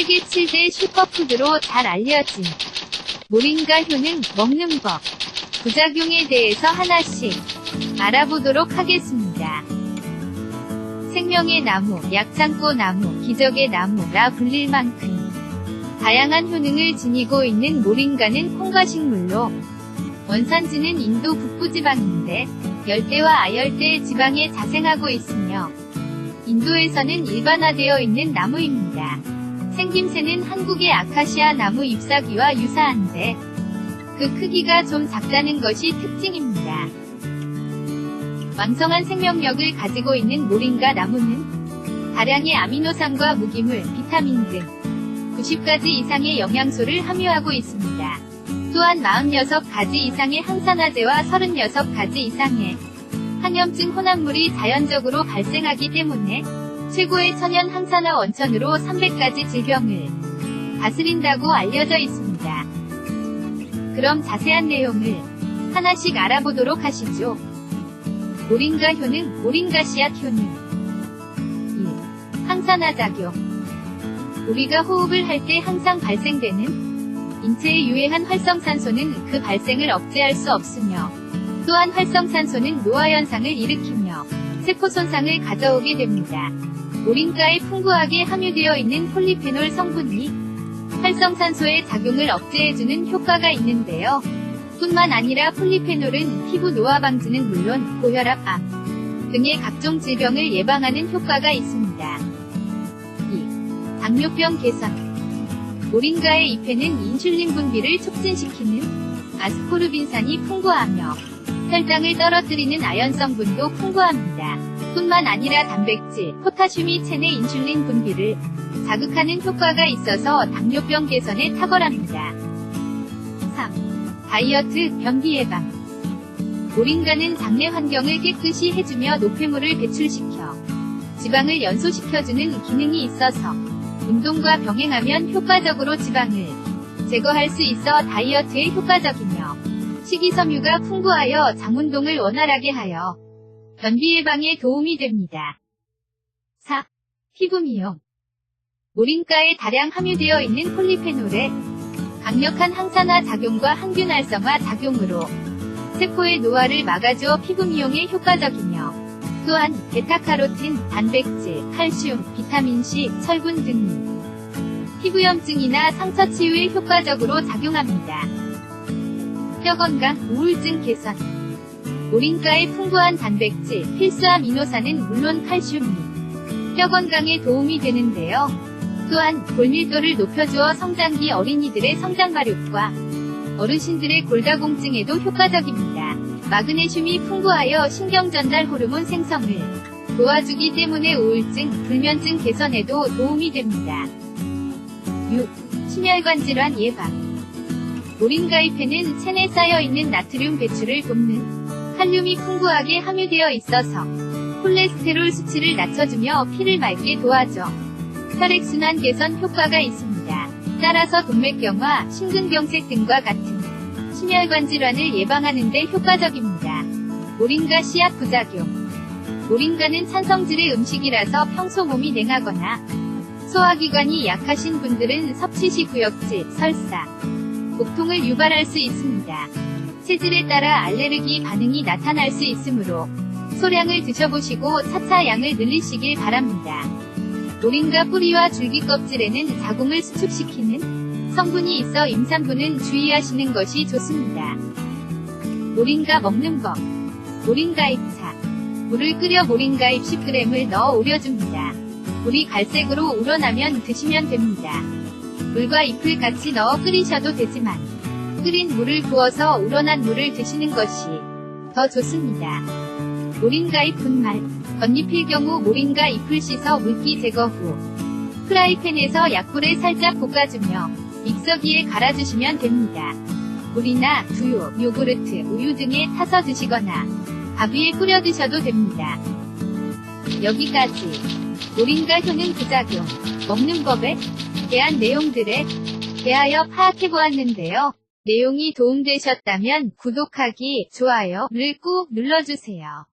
세계 7대 슈퍼푸드로 잘 알려진 모링가 효능 먹는 법 부작용에 대해서 하나씩 알아보도록 하겠습니다. 생명의 나무, 약창고 나무, 기적의 나무라 불릴 만큼 다양한 효능을 지니고 있는 모링가는 콩과 식물로 원산지는 인도 북부지방인데 열대와 아열대 지방에 자생하고 있으며 인도에서는 일반화되어 있는 나무입니다. 생김새는 한국의 아카시아 나무 잎사귀와 유사한데 그 크기가 좀 작다는 것이 특징입니다. 왕성한 생명력을 가지고 있는 모링가 나무는 다량의 아미노산과 무기물, 비타민 등 90가지 이상의 영양소를 함유하고 있습니다. 또한 46가지 이상의 항산화제와 36가지 이상의 항염증 혼합물이 자연적으로 발생하기 때문에 최고의 천연 항산화 원천으로 300가지 질병을 다스린다고 알려져 있습니다. 그럼 자세한 내용을 하나씩 알아보도록 하시죠. 모링가 효능, 모링가 씨앗 효능 1. 항산화 작용 우리가 호흡을 할 때 항상 발생되는 인체에 유해한 활성산소는 그 발생을 억제할 수 없으며 또한 활성산소는 노화현상을 일으키며 세포 손상을 가져오게 됩니다. 모링가에 풍부하게 함유되어 있는 폴리페놀 성분이 활성산소의 작용을 억제해주는 효과가 있는데요. 뿐만 아니라 폴리페놀은 피부 노화 방지는 물론 고혈압, 암 등의 각종 질병을 예방하는 효과가 있습니다. 2. 당뇨병 개선 모링가의 잎에는 인슐린 분비를 촉진시키는 아스코르빈산이 풍부하며 혈당을 떨어뜨리는 아연 성분도 풍부합니다. 뿐만 아니라 단백질, 포타슘이 체내 인슐린 분비를 자극하는 효과가 있어서 당뇨병 개선에 탁월합니다. 3. 다이어트, 변비 예방 모링가는 장내 환경을 깨끗이 해주며 노폐물을 배출시켜 지방을 연소시켜주는 기능이 있어서 운동과 병행하면 효과적으로 지방을 제거할 수 있어 다이어트에 효과적이며 식이섬유가 풍부하여 장운동을 원활하게 하여 변비 예방에 도움이 됩니다. 4. 피부 미용 모링가에 다량 함유되어 있는 폴리페놀의 강력한 항산화 작용과 항균 활성화 작용으로 세포의 노화를 막아주어 피부 미용에 효과적이며 또한 베타카로틴, 단백질, 칼슘, 비타민C, 철분 등이 피부염증이나 상처 치유에 효과적으로 작용합니다. 뼈 건강, 우울증 개선 모링가의 풍부한 단백질, 필수 아미노산은 물론 칼슘이 뼈 건강에 도움이 되는데요. 또한 골밀도를 높여주어 성장기 어린이들의 성장 발육과 어르신들의 골다공증에도 효과적입니다. 마그네슘이 풍부하여 신경전달 호르몬 생성을 도와주기 때문에 우울증, 불면증 개선에도 도움이 됩니다. 6. 심혈관 질환 예방 잎에는 체내 쌓여있는 나트륨 배출을 돕는 칼륨이 풍부하게 함유되어 있어서 콜레스테롤 수치를 낮춰주며 피를 맑게 도와줘 혈액순환 개선 효과가 있습니다. 따라서 동맥경화, 심근경색 등과 같은 심혈관 질환을 예방하는 데 효과적입니다. 모링가 씨앗 부작용 모링가는 찬성질의 음식이라서 평소 몸이 냉하거나 소화기관이 약하신 분들은 섭취 시 구역질, 설사, 복통을 유발할 수 있습니다. 체질에 따라 알레르기 반응이 나타날 수 있으므로 소량을 드셔보시고 차차 양을 늘리시길 바랍니다. 모링가 뿌리와 줄기 껍질에는 자궁을 수축시키는 성분이 있어 임산부는 주의하시는 것이 좋습니다. 모링가 먹는 법 모링가 잎차 물을 끓여 모링가 잎 10g을 넣어 우려줍니다. 물이 갈색으로 우러나면 드시면 됩니다. 물과 잎을 같이 넣어 끓이셔도 되지만 끓인 물을 부어서 우러난 물을 드시는 것이 더 좋습니다. 모링가 잎 분말 겉잎일 경우 모링가 잎을 씻어 물기 제거 후 프라이팬에서 약불에 살짝 볶아주며 믹서기에 갈아주시면 됩니다. 물이나 두유, 요구르트, 우유 등에 타서 드시거나 밥 위에 뿌려 드셔도 됩니다. 여기까지 모링가 효능 부작용, 먹는 법에 대한 내용들에 대하여 파악해보았는데요. 내용이 도움되셨다면 구독하기, 좋아요를 꾹 눌러주세요.